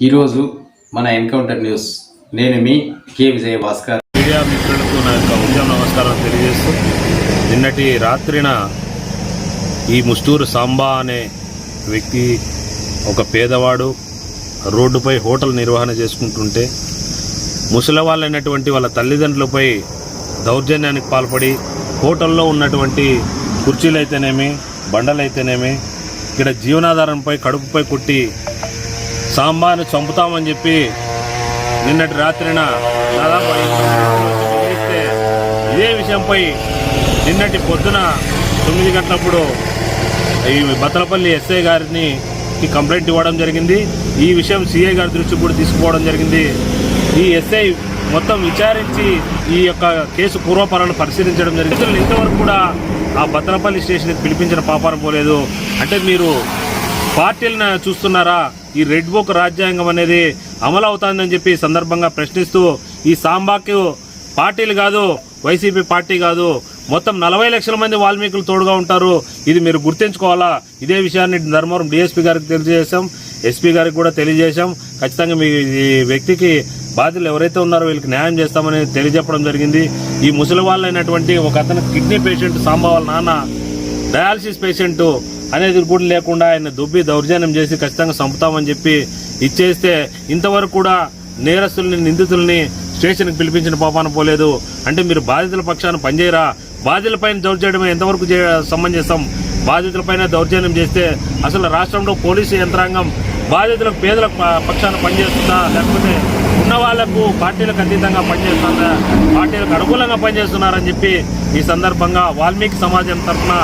ఈరోజు మన encounter news. నేను మీ కే విజయ భాస్కర్. మీడియా మిత్రులకు నా యొక్క ఉద్యమ నమస్కారం తెలియజేస్తూ నిన్నటి రాత్రిన ఈ ముస్టూరు సాంబా అనే వ్యక్తి ఒక పేదవాడు రోడ్డుపై హోటల్ నిర్వహణ చేసుకుంటుంటే ముసలవాళ్ళైనటువంటి వాళ్ళ తల్లిదండ్రులపై దౌర్జన్యానికి పాల్పడి హోటల్లో ఉన్నటువంటి కుర్చీలైతేనేమి బండలైతేనేమి ఇక్కడ జీవనాధారంపై కడుపుపై కొట్టి సాంబార్ని చంపుతామని చెప్పి నిన్నటి రాత్రిన దాదాపు ఇదే విషయంపై నిన్నటి పొద్దున తొమ్మిది గంటలప్పుడు ఈ బత్తలపల్లి ఎస్ఐ గారిని కంప్లైంట్ ఇవ్వడం జరిగింది. ఈ విషయం సిఐ గారి దృష్టి కూడా తీసుకుపోవడం జరిగింది. ఈ ఎస్ఐ మొత్తం విచారించి ఈ యొక్క కేసు పూర్వపరాలను పరిశీలించడం జరిగింది. ఇంతవరకు కూడా ఆ బత్తలపల్లి స్టేషన్కి పిలిపించిన పాపారం పోలేదు. అంటే మీరు పార్టీలను చూస్తున్నారా? ఈ రెడ్ బుక్ రాజ్యాంగం అనేది అమలు అవుతుందని చెప్పి సందర్భంగా ప్రశ్నిస్తూ ఈ సాంబాకు పార్టీలు కాదు వైసీపీ పార్టీ కాదు మొత్తం నలభై లక్షల మంది వాల్మీకులు తోడుగా ఉంటారు. ఇది మీరు గుర్తుంచుకోవాలా? ఇదే విషయాన్ని ధర్మవరం డిఎస్పీ గారికి తెలియజేశాం ఎస్పీ గారికి కూడా తెలియజేశాం. ఖచ్చితంగా మీ ఈ వ్యక్తికి బాధ్యులు ఎవరైతే ఉన్నారో వీళ్ళకి న్యాయం చేస్తామని తెలియజెప్పడం జరిగింది. ఈ ముసలి వాళ్ళైనటువంటి ఒక అతను కిడ్నీ పేషెంట్ సాంబా వాళ్ళ నాన్న డయాలసిస్ పేషెంట్ అనేది కూడా లేకుండా ఆయన దుబ్బి దౌర్జన్యం చేసి ఖచ్చితంగా చంపుతామని చెప్పి ఇచ్చేస్తే ఇంతవరకు కూడా నేరస్తుల్ని నిందితుల్ని స్టేషన్కి పిలిపించిన పాపాన పోలేదు. అంటే మీరు బాధితుల పక్షాన పనిచేయరా? బాధితులపైన దౌర్జన్యం ఎంతవరకు చే- సమంజసం బాధితులపైన దౌర్జన్యం చేస్తే అసలు రాష్ట్రంలో పోలీసు యంత్రాంగం బాధితులకు పేదల పక్షాన పనిచేస్తుందా? లేకపోతే ఉన్న వాళ్ళకు పార్టీలకు అతీతంగా పనిచేస్తుందా? పార్టీలకు అనుకూలంగా పనిచేస్తున్నారని చెప్పి ఈ సందర్భంగా వాల్మీకి సమాజం తరఫున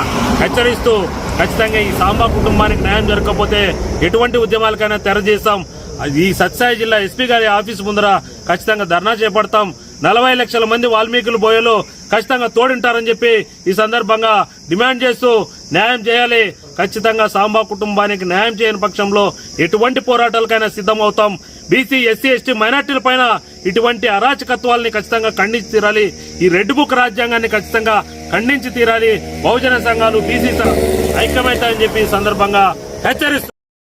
హెచ్చరిస్తూ ఖచ్చితంగా ఈ సాంబా కుటుంబానికి న్యాయం జరగకపోతే ఎటువంటి ఉద్యమాలకైనా తెరచేస్తాం. అది ఈ సత్సాయి జిల్లా ఎస్పీ గారి ఆఫీస్ ముందర ఖచ్చితంగా ధర్నా చేపడతాం. నలభై లక్షల మంది వాల్మీకులు బోయలు ఖచ్చితంగా తోడుంటారని చెప్పి ఈ సందర్భంగా డిమాండ్ చేస్తూ న్యాయం చేయాలి. ఖచ్చితంగా సాంబా కుటుంబానికి న్యాయం చేయని పక్షంలో ఎటువంటి పోరాటాలకైనా సిద్ధమవుతాం. బీసీ ఎస్సీ ఎస్టీ మైనార్టీల పైన ఇటువంటి అరాచకత్వాల్ని ఖచ్చితంగా ఖండించి తీరాలి. ఈ రెడ్ బుక్ రాజ్యాంగాన్ని ఖచ్చితంగా ఖండించి తీరాలి. బహుజన సంఘాలు బీసీ ఐక్యమవుతాయని చెప్పి ఈ సందర్భంగా హెచ్చరిస్తూ